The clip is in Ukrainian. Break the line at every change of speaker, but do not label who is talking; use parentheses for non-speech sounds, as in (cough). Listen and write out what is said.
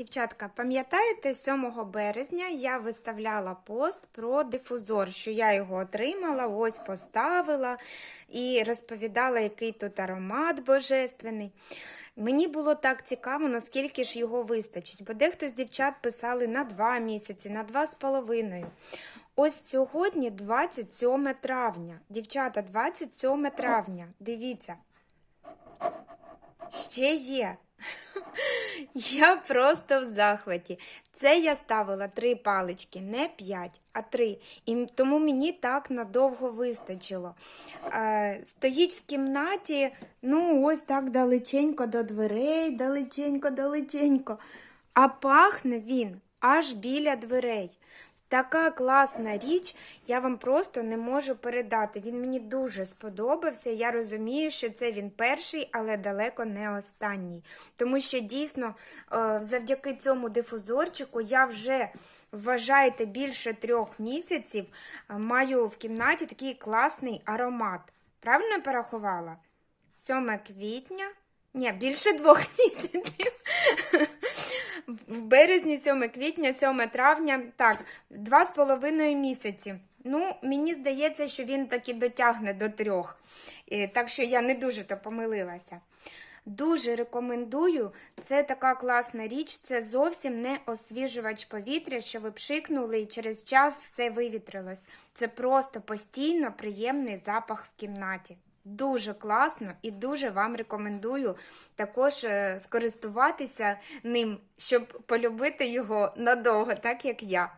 Дівчатка, пам'ятаєте, 7 березня я виставляла пост про дифузор, що я його отримала, ось поставила і розповідала, який тут аромат божественний. Мені було так цікаво, наскільки ж його вистачить, бо дехто з дівчат писали на 2 місяці, на 2,5. Ось сьогодні 27 травня. Дівчата, 27 травня. Дивіться. Ще є. (laughs) Я просто в захваті. Це я ставила три палички, не п'ять, а три. І тому мені так надовго вистачило. Е, стоїть в кімнаті, ну, ось так далеченько до дверей, далеченько, далеченько. А пахне він аж біля дверей. Така класна річ, я вам просто не можу передати. Він мені дуже сподобався. Я розумію, що це він перший, але далеко не останній. Тому що дійсно, е, завдяки цьому дифузорчику я вже. Вважайте, більше трьох місяців е, маю в кімнаті такий класний аромат. Правильно я порахувала? 7 квітня. Ні, більше двох (laughs) місяців. Березні, 7 квітня, 7 травня, так, два з половиною місяці. Ну, мені здається, що він таки дотягне до трьох. Так що я не дуже то помилилася. Дуже рекомендую. Це така класна річ. Це зовсім не освіжувач повітря, що ви пшикнули і через час все вивітрилось. Це просто постійно приємний запах в кімнаті. Дуже класно і дуже вам рекомендую також е, скористуватися ним, щоб полюбити його надовго, так як я.